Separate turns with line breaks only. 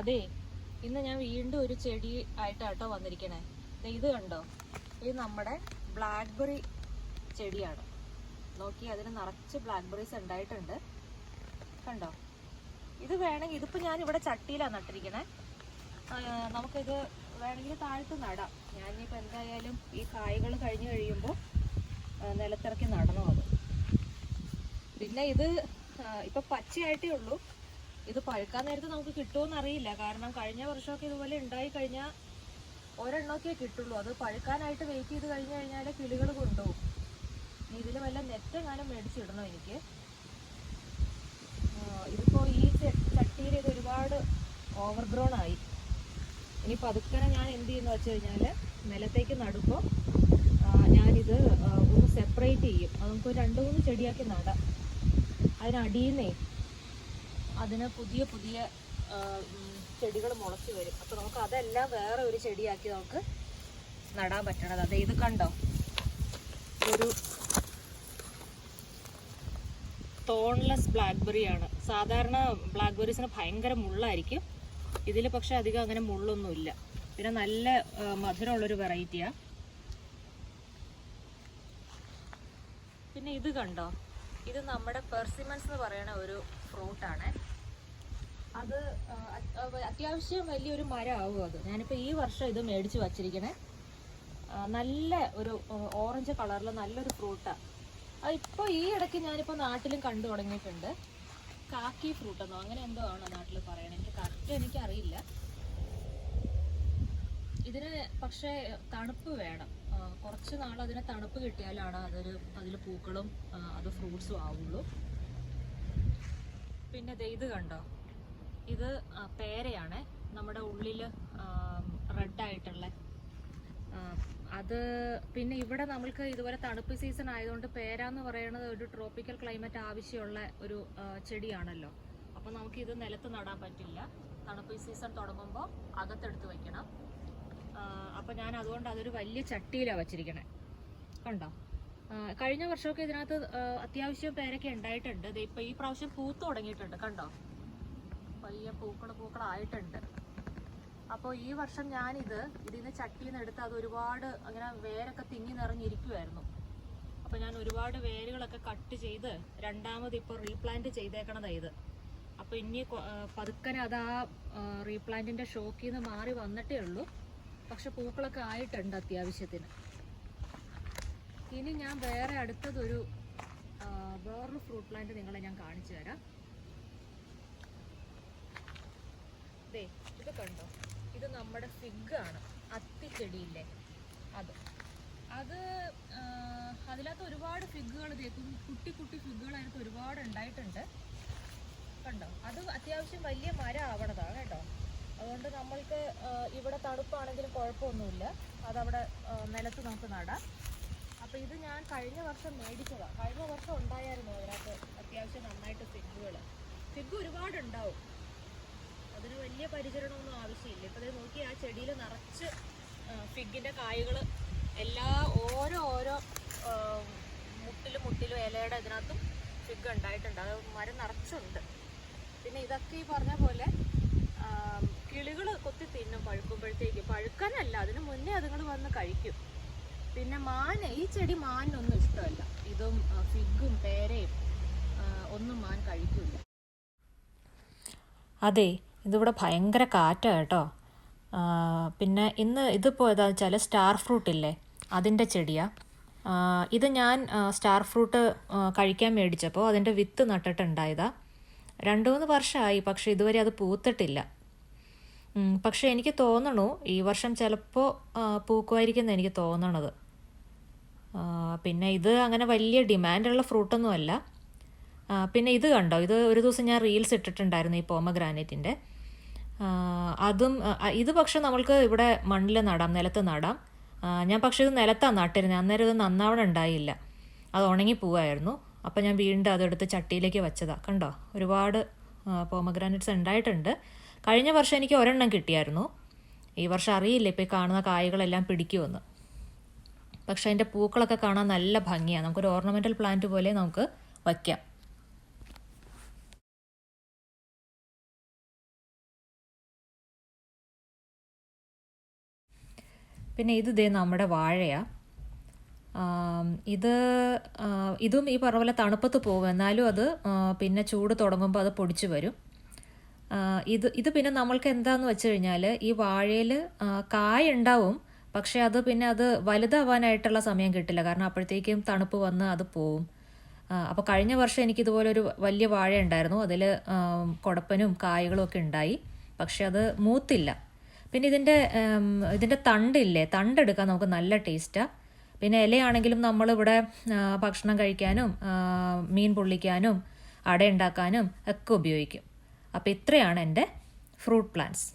അതെ ഇന്ന് ഞാൻ വീണ്ടും ഒരു ചെടി ആയിട്ടാട്ടോ വന്നിരിക്കണേ. ഇത് കണ്ടോ? ഇത് നമ്മുടെ ബ്ലാക്ക്ബെറി ചെടിയാണ്. നോക്കി അതിന് നിറച്ച് ബ്ലാക്ക്ബെറീസ് ഉണ്ടായിട്ടുണ്ട്. കണ്ടോ? ഇത് വേണമെങ്കിൽ ഇതിപ്പോൾ ഞാൻ ഇവിടെ ചട്ടിയിലാണ് നട്ടിരിക്കണേ. നമുക്കിത് വേണമെങ്കിൽ താഴത്ത് നടാം. ഞാനിപ്പോൾ എന്തായാലും ഈ കായകൾ കഴിഞ്ഞ് കഴിയുമ്പോൾ നിലത്തിറക്കി നടണം അത്. പിന്നെ ഇത് ഇപ്പൊ പച്ചയായിട്ടേ ഉള്ളൂ. ഇത് പഴുക്കാൻ നേരത്ത് നമുക്ക് കിട്ടുമെന്ന് അറിയില്ല. കാരണം കഴിഞ്ഞ വർഷമൊക്കെ ഇതുപോലെ ഉണ്ടായി കഴിഞ്ഞാൽ ഒരെണ്ണമൊക്കെ കിട്ടുള്ളൂ. അത് പഴുക്കാനായിട്ട് വെയിറ്റ് ചെയ്ത് കഴിഞ്ഞു കഴിഞ്ഞാൽ കിളികൾ കൊണ്ടുപോകും. ഇതിൽ വല്ല നെറ്റ് എങ്ങാനും മേടിച്ചിടണം എനിക്ക്? ഇതിപ്പോ ഈ ചട്ടിയിൽ ഇത് ഒരുപാട് ഓവർഗ്രോൺ ആയി. ഇനി പതുക്കനെ ഞാൻ എന്ത് ചെയ്യുന്ന വെച്ച് കഴിഞ്ഞാൽ നിലത്തേക്ക് നടുമ്പോൾ ഞാനിത് ഒന്ന് സെപ്പറേറ്റ് ചെയ്യും. നമുക്ക് രണ്ട് മൂന്ന് ചെടിയാക്കി നടാം. അതിനടിയുന്നേ അതിന് പുതിയ പുതിയ ചെടികൾ മുളച്ച് വരും. അപ്പോൾ നമുക്ക് അതെല്ലാം വേറെ ഒരു ചെടിയാക്കി നമുക്ക് നടാൻ പറ്റണത്. അതെ ഇത് കണ്ടോ? ഒരു തോൺലെസ് ബ്ലാക്ക്ബെറി ആണ്. സാധാരണ ബ്ലാക്ക്ബെറീസിന് ഭയങ്കര മുള്ളായിരിക്കും. ഇതിൽ പക്ഷെ അധികം അങ്ങനെ മുള്ളൊന്നുമില്ല പിന്നെ നല്ല മധുരമുള്ളൊരു വെറൈറ്റിയാണ് പിന്നെ ഇത് കണ്ടോ? ഇത് നമ്മുടെ പെർസിമൻസ് എന്ന് പറയുന്ന ഒരു ഫ്രൂട്ടാണ് അത് അത്യാവശ്യം വലിയൊരു മരമാവും അത്. ഞാനിപ്പോൾ ഈ വർഷം ഇത് മേടിച്ച് വച്ചിരിക്കണേ. നല്ല ഒരു ഓറഞ്ച് കളറിൽ നല്ലൊരു ഫ്രൂട്ടാണ് അത് ഇപ്പോൾ ഈ ഇടയ്ക്ക് ഞാനിപ്പോൾ നാട്ടിലും കണ്ടു തുടങ്ങിയിട്ടുണ്ട്. കാക്കി ഫ്രൂട്ടെന്നോ അങ്ങനെ എന്തോ ആണോ നാട്ടിൽ പറയണത് എനിക്ക് കറക്റ്റ് എനിക്കറിയില്ല. ഇതിന് പക്ഷേ തണുപ്പ് വേണം. കുറച്ച് നാൾ അതിന് തണുപ്പ് കിട്ടിയാലാണ് അതൊരു അതിൽ പൂക്കളും അത് ഫ്രൂട്ട്സും ആവുള്ളൂ. പിന്നെ ഇത് കണ്ടോ? ഇത് പേരയാണ്. നമ്മുടെ ഉള്ളിൽ റെഡായിട്ടുള്ള അത് പിന്നെ ഇവിടെ നമ്മൾക്ക് ഇതുപോലെ തണുപ്പ് സീസൺ ആയതുകൊണ്ട് പേര എന്ന് പറയുന്നത് ഒരു ട്രോപ്പിക്കൽ ക്ലൈമറ്റ് ആവശ്യമുള്ള ഒരു ചെടിയാണല്ലോ. അപ്പോൾ ഇത് നിലത്ത് നടാൻ പറ്റില്ല. തണുപ്പ് സീസൺ തുടങ്ങുമ്പോൾ അകത്തെടുത്ത് വെക്കണം. അപ്പോൾ ഞാൻ അതുകൊണ്ട് അതൊരു വലിയ ചട്ടിയിലാണ് വച്ചിരിക്കണേ. കണ്ടോ? കഴിഞ്ഞ വർഷമൊക്കെ ഇതിനകത്ത് അത്യാവശ്യം പേരൊക്കെ ഉണ്ടായിട്ടുണ്ട്. ദേ ഇപ്പൊ ഈ പ്രാവശ്യം പൂത്ത് തുടങ്ങിയിട്ടുണ്ട്. കണ്ടോ? വലിയ പൂക്കൾ പൂക്കളായിട്ടുണ്ട്. അപ്പോൾ ഈ വർഷം ഞാനിത് ഇതിൽ നിന്ന് ചട്ടിയിൽ നിന്ന് എടുത്ത് അത് ഒരുപാട് അങ്ങനെ വേരൊക്കെ തിങ്ങി നിറഞ്ഞിരിക്കുമായിരുന്നു അപ്പോൾ ഞാൻ ഒരുപാട് വേരുകളൊക്കെ കട്ട് ചെയ്ത് രണ്ടാമത് ഇപ്പോൾ റീപ്ലാന്റ് ചെയ്തേക്കണതാ ഇത്. അപ്പോൾ ഇനി പതുക്കനെ അത് ആ റീപ്ലാന്റിന്റെ ഷോക്കിൽ നിന്ന് മാറി വന്നിട്ടേ ഉള്ളൂ. പക്ഷെ പൂക്കളൊക്കെ ആയിട്ടുണ്ട് അത്യാവശ്യത്തിന്. ഇനി ഞാൻ വേറെ അടുത്തതൊരു വേറൊരു ഫ്രൂട്ട് പ്ലാന്റ് നിങ്ങളെ ഞാൻ കാണിച്ചു തരാം. ദേ ഇത് കണ്ടോ? ഇത് നമ്മുടെ ഫിഗ് ആണ്. അത്തിച്ചെടിയില്ലേ? അത്. അത് അതിനകത്ത് ഒരുപാട് ഫിഗുകൾ കുട്ടി കുട്ടി ഫിഗുകൾ അതിനകത്ത് ഒരുപാട് ഉണ്ടായിട്ടുണ്ട്. കണ്ടോ? അത് അത്യാവശ്യം വലിയ മരം ആവണതാണ് കേട്ടോ. ഇവിടെ തണുപ്പാണെങ്കിലും കുഴപ്പമൊന്നുമില്ല. അതവിടെ നിലത്ത് നമുക്ക് നടാം. അപ്പോൾ ഇത് ഞാൻ കഴിഞ്ഞ വർഷം മേടിച്ചതാണ് കഴിഞ്ഞ വർഷം ഉണ്ടായിരുന്നു അതിനകത്ത് അത്യാവശ്യം നന്നായിട്ട് ഫിഗുകൾ ഫിഗ് ഒരുപാട് ഉണ്ടാവും അതിന് വലിയ പരിചരണമൊന്നും ആവശ്യമില്ല. ഇപ്പം ഇത് നോക്കി ആ ചെടിയിൽ നിറച്ച് ഫിഗിന്റെ കായ്കൾ എല്ലാ ഓരോ ഓരോ മുട്ടിലും മുട്ടിലും ഇലയുടെ ഇതിനകത്തും ഫിഗ് ഉണ്ടായിട്ടുണ്ട്. അത് മരം നിറച്ചുണ്ട്. പിന്നെ ഇതൊക്കെ ഈ പറഞ്ഞ പോലെ കിളികൾ കൊത്തി തിന്നും പഴുക്കുമ്പോഴത്തേക്ക്. പഴുക്കാനല്ല അതിന് മുന്നേ അതുങ്ങൾ വന്ന് കഴിക്കും. പിന്നെ മാൻ ഈ ചെടി മാനൊന്നും ഇഷ്ടമല്ല. ഇതും ഫിഗും പേരയും ഒന്നും മാൻ കഴിക്കില്ല അതെ ഇതിവിടെ ഭയങ്കര കാറ്റാണ് കേട്ടോ. പിന്നെ ഇന്ന് ഇതിപ്പോൾ ഏതാ വെച്ചാൽ സ്റ്റാർ ഫ്രൂട്ട് ഇല്ലേ? അതിന്റെ ചെടിയാണ് ഇത് ഞാൻ സ്റ്റാർ ഫ്രൂട്ട് കഴിക്കാൻ മേടിച്ചപ്പോൾ അതിന്റെ വിത്ത് നട്ടിട്ടുണ്ടായതാണ് രണ്ട് മൂന്ന് വർഷമായി പക്ഷേ ഇതുവരെ അത് പൂത്തിട്ടില്ല. പക്ഷേ എനിക്ക് തോന്നണു ഈ വർഷം ചിലപ്പോൾ പൂക്കുമായിരിക്കും എന്ന് എനിക്ക് തോന്നണത്. പിന്നെ ഇത് അങ്ങനെ വലിയ ഡിമാൻഡുള്ള ഫ്രൂട്ടൊന്നുമല്ല. പിന്നെ ഇത് കണ്ടോ ഇത് ഒരു ദിവസം ഞാൻ റീൽസ് ഇട്ടിട്ടുണ്ടായിരുന്നു ഈ പോമഗ്രാനൈറ്റിന്റെ അതും ഇത് പക്ഷെ നമ്മൾക്ക് ഇവിടെ മണ്ണിൽ നടാം നിലത്ത് നടാം. ഞാൻ പക്ഷേ ഇത് നിലത്താണ് നട്ടിരുന്നത് അന്നേരം ഇത് നന്നാവണം ഉണ്ടായില്ല. അത് ഉണങ്ങി പോവായിരുന്നു. അപ്പോൾ ഞാൻ വീണ്ടും അതെടുത്ത് ചട്ടിയിലേക്ക് വെച്ചതാണ് കണ്ടോ ഒരുപാട് പോമഗ്രാനൈറ്റ്സ് ഉണ്ടായിട്ടുണ്ട്. കഴിഞ്ഞ വർഷം എനിക്ക് ഒരെണ്ണം കിട്ടിയായിരുന്നു. ഈ വർഷം അറിയില്ല ഇപ്പോൾ കാണുന്ന കായകളെല്ലാം പിടിക്കുമെന്ന്. പക്ഷെ അതിന്റെ പൂക്കളൊക്കെ കാണാൻ നല്ല ഭംഗിയാണ്. നമുക്കൊരു ഓർണമെന്റൽ പ്ലാന്റ് പോലെ നമുക്ക് വയ്ക്കാം. പിന്നെ ഇത് ദേ നമ്മുടെ വാഴയാണ് ഇത് ഇതും ഈ പറഞ്ഞ പോലെ തണുപ്പത്ത് പോകും. എന്നാലും അത് പിന്നെ ചൂട് തുടങ്ങുമ്പോൾ അത് പൊടിച്ചു വരും. ഇത് ഇത് പിന്നെ നമ്മൾക്ക് എന്താന്ന് വെച്ച് കഴിഞ്ഞാൽ ഈ വാഴയിൽ കായ ഉണ്ടാവും പക്ഷെ അത് പിന്നെ അത് വലുതാവാനായിട്ടുള്ള സമയം കിട്ടില്ല. കാരണം അപ്പോഴത്തേക്കും തണുപ്പ് വന്ന് അത് പോവും. അപ്പോൾ കഴിഞ്ഞ വർഷം എനിക്ക് ഇതുപോലെ ഒരു വലിയ വാഴ ഉണ്ടായിരുന്നു. അതിൽ കുടപ്പനും കായകളും ഒക്കെ ഉണ്ടായി. പക്ഷെ അത് മൂത്തില്ല. പിന്നെ ഇതിന്റെ ഇതിന്റെ തണ്ടില്ലേ? തണ്ടെടുക്കാൻ നമുക്ക് നല്ല ടേസ്റ്റാണ് പിന്നെ ഇലയാണെങ്കിലും നമ്മളിവിടെ ഭക്ഷണം കഴിക്കാനും മീൻ പൊള്ളിക്കാനും അട ഉണ്ടാക്കാനും ഒക്കെ ഉപയോഗിക്കും. അപ്പോൾ ഇത്രയാണ് എന്റെ ഫ്രൂട്ട് പ്ലാന്റ്സ്.